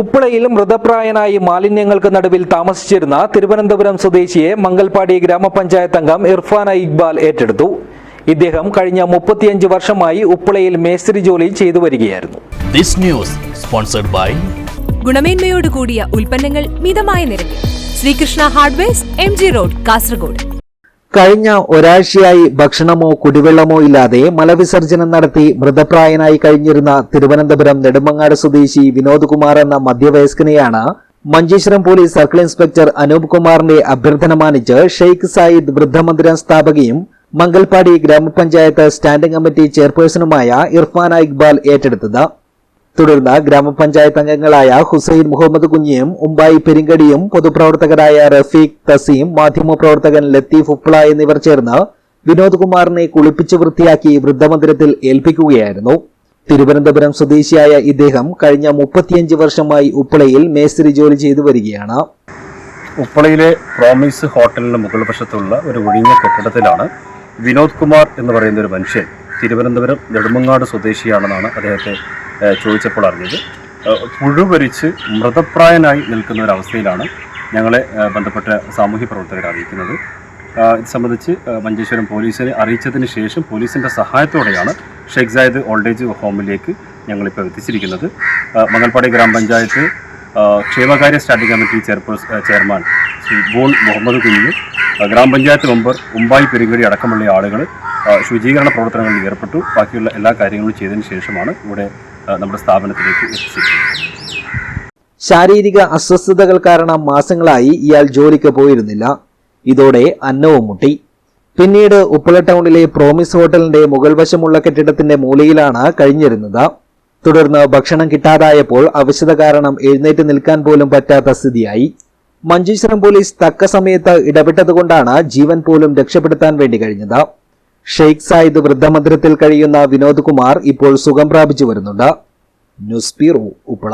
ഉപ്പളയിൽ മൃതപ്രായനായി മാലിന്യങ്ങൾക്ക് നടുവിൽ താമസിച്ചിരുന്ന തിരുവനന്തപുരം സ്വദേശിയെ മംഗൽപാടി ഗ്രാമപഞ്ചായത്ത് അംഗം ഇർഫാന ഇക്ബാൽ ഏറ്റെടുത്തു. ഇദ്ദേഹം കഴിഞ്ഞ മുപ്പത്തിയഞ്ച് വർഷമായി ഉപ്പളയിൽ മേസ്ത്രി ജോലി ചെയ്തു വരികയായിരുന്നു. This news sponsored by ഗുണമേന്മയോട് കൂടിയ ഉൽപ്പന്നങ്ങൾ മിതമായ നിരക്കിൽ. Srikrishna hardware M G road Kasaragod. കഴിഞ്ഞ ഒരാഴ്ചയായി ഭക്ഷണമോ കുടിവെള്ളമോ ഇല്ലാതെ മലവിസർജനം നടത്തി മൃതപ്രായനായി കഴിഞ്ഞിരുന്ന തിരുവനന്തപുരം നെടുമങ്ങാട് സ്വദേശി വിനോദ് കുമാർ എന്ന മധ്യവയസ്കനെയാണ് Manjeshwaram police circle inspector Anoop കുമാറിന്റെ അഭ്യർത്ഥന മാനിച്ച് ഷെയ്ഖ് സായിദ് വൃദ്ധമന്ദിരം സ്ഥാപകയും മംഗൽപാടി ഗ്രാമപഞ്ചായത്ത് സ്റ്റാൻഡിംഗ് കമ്മിറ്റി ചെയർപേഴ്സണുമായ ഇർഫാന ഇക്ബാൽ ഏറ്റെടുത്തത്. തുടർന്ന് ഗ്രാമപഞ്ചായത്ത് അംഗങ്ങളായ ഹുസൈൻ മുഹമ്മദ് കുഞ്ഞിയും ഉമ്പായി പെരിങ്കടിയും പൊതുപ്രവർത്തകരായ റഫീഖ് തസീം മാധ്യമപ്രവർത്തകൻ ലത്തീഫ് ഉപ്ല എന്നിവർ ചേർന്ന് വിനോദ് കുമാറിനെ കുളിപ്പിച്ച് വൃത്തിയാക്കി വൃദ്ധമന്ദിരത്തിൽ ഏൽപ്പിക്കുകയായിരുന്നു. തിരുവനന്തപുരം സ്വദേശിയായ ഇദ്ദേഹം കഴിഞ്ഞ മുപ്പത്തിയഞ്ച് വർഷമായി ഉപ്പളയിൽ മേസ്ത്രി ജോലി ചെയ്തു വരികയാണ്. ഉപ്പളയിലെ പ്രോമിസ് ഹോട്ടലിന് മുകൾ വശത്തുള്ള ഒരു ഒഴിഞ്ഞ കെട്ടിടത്തിലാണ് വിനോദ് കുമാർ എന്ന് പറയുന്ന ഒരു മനുഷ്യൻ തിരുവനന്തപുരം നെടുമങ്ങാട് സ്വദേശിയാണെന്നാണ് അദ്ദേഹത്തെ ചോദിച്ചപ്പോൾ അറിഞ്ഞത്. പുഴുപരിച്ച് മൃതപ്രായനായി നിൽക്കുന്ന ഒരവസ്ഥയിലാണ് ഞങ്ങളെ ബന്ധപ്പെട്ട സാമൂഹ്യ പ്രവർത്തകർ അറിയിക്കുന്നത്. ഇത് സംബന്ധിച്ച് മഞ്ചേശ്വരം പോലീസിനെ അറിയിച്ചതിന് ശേഷം പോലീസിന്റെ സഹായത്തോടെയാണ് ഷെയ്ഖ് സായദ് ഓൾഡ് ഏജ് ഹോമിലേക്ക് ഞങ്ങളിപ്പോൾ എത്തിച്ചിരിക്കുന്നത്. മംഗൽപാടി ഗ്രാമപഞ്ചായത്ത് ക്ഷേമകാര്യ standing committee chairperson chairman Shri bone Muhammad കുഞ്ഞ് ഗ്രാമപഞ്ചായത്ത് മെമ്പർ ഉമ്പായി പെരുങ്കടി അടക്കമുള്ള ആളുകൾ ശുചീകരണ പ്രവർത്തനങ്ങളിൽ ഏർപ്പെട്ടു. ബാക്കിയുള്ള എല്ലാ കാര്യങ്ങളും ചെയ്തതിന് ശേഷമാണ് ഇവിടെ നമ്മുടെ സ്ഥാപനത്തിലേക്ക് എത്തിച്ചിരിക്കുന്നത് ശാരീരിക അസ്വസ്ഥതകൾ കാരണം മാസങ്ങളായി ഇയാൾ ജോലിക്ക് പോയിരുന്നില്ല. ഇതോടെ അന്നവും മുട്ടി. പിന്നീട് ഉപ്പള ടൗണിലെ പ്രോമിസ് ഹോട്ടലിന്റെ മുകൾ വശമുള്ള കെട്ടിടത്തിന്റെ മൂലയിലാണ് കഴിഞ്ഞിരുന്നത്. തുടർന്ന് ഭക്ഷണം കിട്ടാതായപ്പോൾ അവശത കാരണം എഴുന്നേറ്റ് നിൽക്കാൻ പോലും പറ്റാത്ത സ്ഥിതിയായി. മഞ്ചേശ്വരം പോലീസ് തക്ക സമയത്ത് ഇടപെട്ടതുകൊണ്ടാണ് ജീവൻ പോലും രക്ഷപ്പെടുത്താൻ വേണ്ടി കഴിഞ്ഞത്. ഷെയ്ഖ് സായിദ് വൃദ്ധമന്ദിരത്തിൽ കഴിയുന്ന വിനോദ് കുമാർ ഇപ്പോൾ സുഖം പ്രാപിച്ചു വരുന്നുണ്ട്. News bureau Uppala.